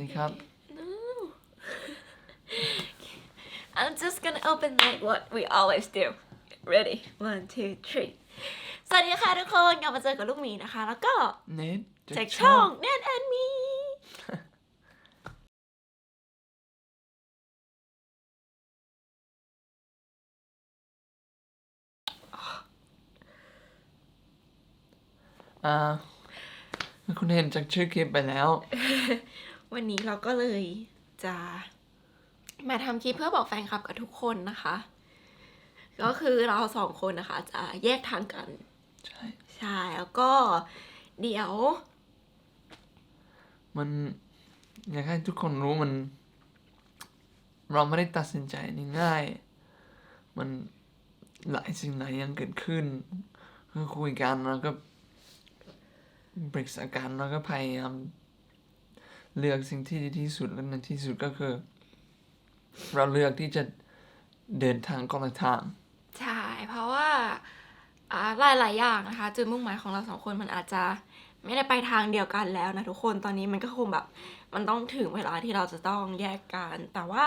ดีครับ No. I'm just gonna open like what we always do. Ready? One, two, three. สวัสดีค่ะทุกคนกลับมาเจอกับลูกหมีนะคะ แล้วก็เนทจากช่องแนนแอนมี อ่าคุณเห็นจากชื่อคลิปไปแล้ว วันนี้เราก็เลยจะมาทำคลิปเพื่อบอกแฟนคลับกับทุกคนนะคะ ก็คือเราสองคนนะคะ จะแยกทางกัน ใช่ ใช่ แล้วก็เดี๋ยว มันอยากให้ทุกคนรู้มัน เราไม่ได้ตัดสินใจนี่ง่าย มันหลายสิ่งหลายอย่างเกิดขึ้นก็คุยกันแล้วก็ปรึกษากันแล้วก็พยายาม เลือกสิ่งที่ดีที่สุดและในที่สุดก็คือ เราเลือกที่จะเดินทางคนละทาง ใช่ เพราะว่าหลายหลายๆอย่างนะคะ จุดมุ่งหมายของเราสองคนมันอาจจะไม่ได้ไปทางเดียวกันแล้วนะทุกคนตอนนี้มันก็คงแบบ มันต้องถึงเวลาที่เราจะต้องแยกกัน แต่ว่า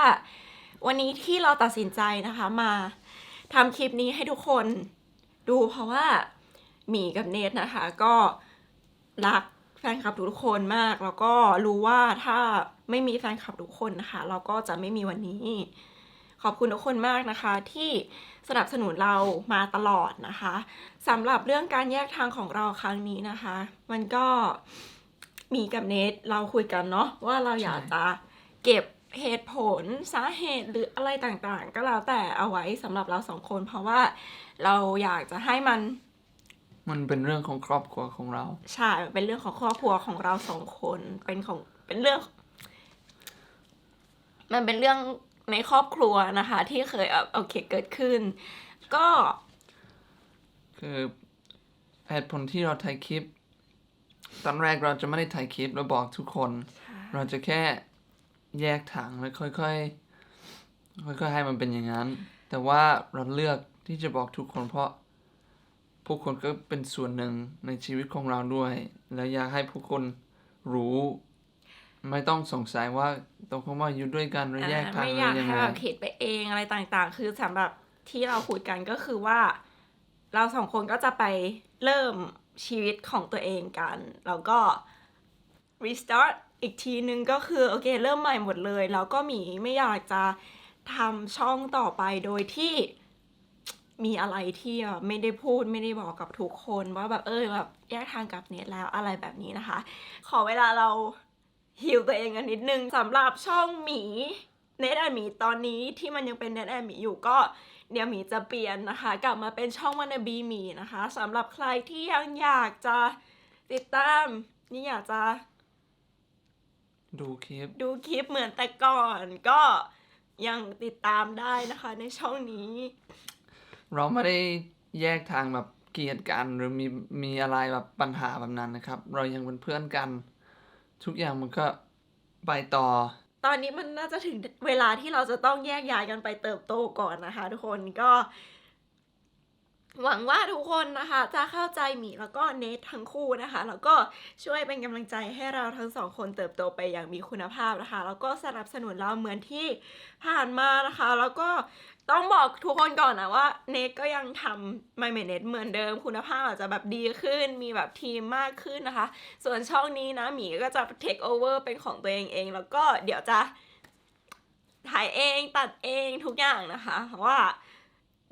วันนี้ที่เราตัดสินใจนะคะมาทำคลิปนี้ให้ทุกคนดูเพราะว่าหมีกับเนทนะคะ ก็รัก แฟนคลับทุกคนมาก แล้วก็รู้ว่าถ้าไม่มีแฟนคลับทุกคนนะคะ เราก็จะไม่มีวันนี้ ขอบคุณทุกคนมากนะคะ ที่สนับสนุนเรามาตลอดนะคะสำหรับเรื่องการแยกทางของเราครั้งนี้นะคะ มันก็มีกับเนทเราคุยกันเนาะว่าเราอยากจะเก็บเหตุผลสาเหตุหรืออะไรต่างๆ ก็แล้วแต่เอาไว้สำหรับเราสองคน เพราะว่าเราอยากจะให้มัน มันเป็นเรื่องของครอบครัวของเรา ใช่มันเป็นเรื่องของครอบครัวของเราสองคนเป็นของเป็นเรื่อง มันเป็นเรื่องในครอบครัวนะคะ ที่เคยเอาโอเคเกิดขึ้น ก็ คือเหตุผลที่เราถ่ายคลิป ตอนแรกเราจะไม่ได้ถ่ายคลิปเราบอกทุกคน เราจะแค่แยกทางแล้วค่อยๆค่อยๆให้มันเป็นอย่างนั้น แต่ว่าเราเลือกที่จะบอกทุกคนเพราะ พวกคนก็เป็นส่วนหนึ่งในชีวิตของเราด้วย แล้วอยากให้พวกคนรู้ ไม่ต้องสงสัยว่าตกลงว่าอยู่ด้วยกันหรือแยกทางไม่หอรืยากอยังให้ไงแบบคิดไปเองอะไรต่างๆ คือสำหรับที่เราคุยกันก็คือว่า เราสองคนก็จะไปเริ่มชีวิตของตัวเองกัน แล้วก็ restart อีกทีนึงก็คือโอเค เริ่มใหม่หมดเลย แล้วก็หมีไม่อยากจะทำช่องต่อไปโดยที่ มีอะไรที่ไม่ได้พูดไม่ได้บอกกับทุกคนว่าแบบเออแบบแยกทางกับเน็ตแล้วอะไรแบบนี้นะคะ ขอเวลาเราฮิวตัวเองกันนิดนึงสำหรับช่องหมีเน็ตแอนหมีตอนนี้ที่มันยังเป็นเน็ตแอนหมีอยู่ก็เดี๋ยวหมีจะเปลี่ยนนะคะ กลับมาเป็นช่องวันบีหมีนะคะสำหรับใครที่ยังอยากจะติดตามนี่อยากจะ ดูคลิป ดูคลิปเหมือนแต่ก่อนก็ยังติดตามได้นะคะในช่องนี้ เราไม่ได้แยกทางแบบเกลียดกันหรือมีมีอะไรแบบปัญหาแบบนั้นนะครับ เรายังเป็นเพื่อนกัน ทุกอย่างมันก็ไปต่อ ตอนนี้มันน่าจะถึงเวลาที่เราจะต้องแยกย้ายกันไปเติบโตก่อนนะคะ ทุกคนก็ หวังว่าทุกคนนะคะ จะเข้าใจหมีแล้วก็เนททั้งคู่นะคะ แล้วก็ช่วยเป็นกำลังใจให้เราทั้งสองคนเติบโตไปอย่างมีคุณภาพนะคะ แล้วก็สนับสนุนเราเหมือนที่ผ่านมานะคะ แล้วก็ต้องบอกทุกคนก่อนนะว่าเนทก็ยังทำ My m a n e t เหมือนเดิม คุณภาพอาจจะแบบดีขึ้น มีแบบทีมมากขึ้นนะคะ ส่วนช่องนี้นะหมีก็จะ take over เป็นของตัวเองเอง แล้วก็เดี๋ยวจะถ่ายเองตัดเองทุกอย่างนะคะ เพราะว่า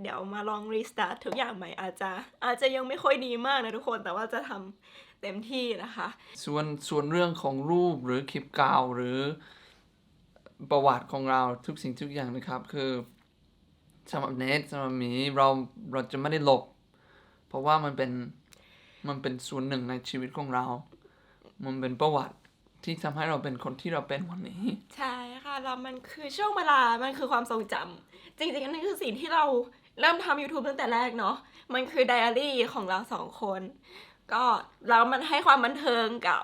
เดี๋ยวมาลองรีสตาร์ททุกอย่างใหม่อาจจะอาจจะยังไม่ค่อยดีมากนะทุกคนแต่ว่าจะทำเต็มที่นะคะ ส่วนส่วนเรื่องของรูปหรือคลิปเก่าหรือประวัติของเราทุกสิ่งทุกอย่างนะครับคือสำหรับเนทสำหรับหมีเราเราจะไม่ได้ลบ เพราะว่ามันเป็นมันเป็นส่วนหนึ่งในชีวิตของเรา มันเป็นประวัติที่ทำให้เราเป็นคนที่เราเป็นวันนี้ ใช่ค่ะแล้วมันคือช่วงเวลา มันคือความทรงจำจริงๆอันนั้นคือสิ่งที่เรา เริ่มทำ YouTube ตั้งแต่แรกเนาะ มันคือไดอารี่ของเราสองคน ก็แล้วมันให้ความบันเทิงกับ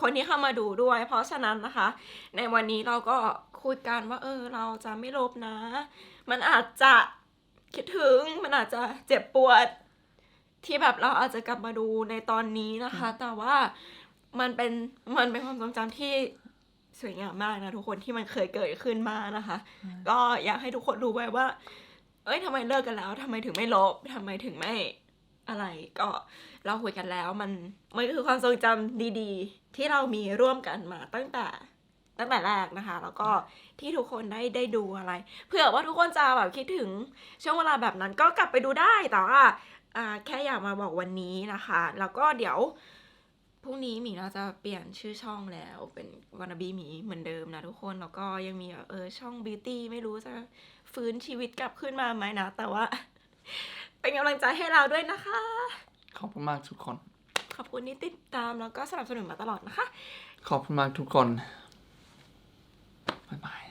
คนที่เข้ามาดูด้วย เพราะฉะนั้นนะคะ ในวันนี้เราก็คุยกันว่า เออ เราจะไม่ลบนะ มันอาจจะคิดถึง มันอาจจะเจ็บปวด ที่แบบเราอาจจะกลับมาดูในตอนนี้นะคะ แต่ว่ามันเป็นมันเป็นความทรงจำที่สวยงามมากนะทุกคนที่มันเคยเกิดขึ้นมานะคะ ก็อยากให้ทุกคนรู้ไว้ว่า เอ้ยทำไมเลิกกันแล้วทำไมถึงไม่ลบทำไมถึงไม่อะไรก็เราคุยกันแล้วมันมันก็คือความทรงจำดีๆ ที่เรามีร่วมกันมาตั้งแต่ตั้งแต่แรกนะคะ แล้วก็ที่ทุกคนได้ได้ดูอะไรเผื่อว่าทุกคนจะแบบคิดถึงช่วงเวลาแบบนั้นก็กลับไปดูได้แต่ว่าอ่าแค่อยากมาบอกวันนี้นะคะ แล้วก็เดี๋ยว พรุ่งนี้หมีน่าจะเปลี่ยนชื่อช่องแล้วเป็นวานาบีหมีเหมือนเดิมนะทุกคนแล้วก็ยังมีแบบเออช่องบิวตี้ไม่รู้จะฟื้นชีวิตกลับขึ้นมาไหมนะ แต่ว่า เป็นกำลังใจให้เราด้วยนะคะ ขอบคุณมากทุกคน ขอบคุณที่ติดตามแล้วก็สนับสนุนมาตลอดนะคะ ขอบคุณมากทุกคนบ๊ายบาย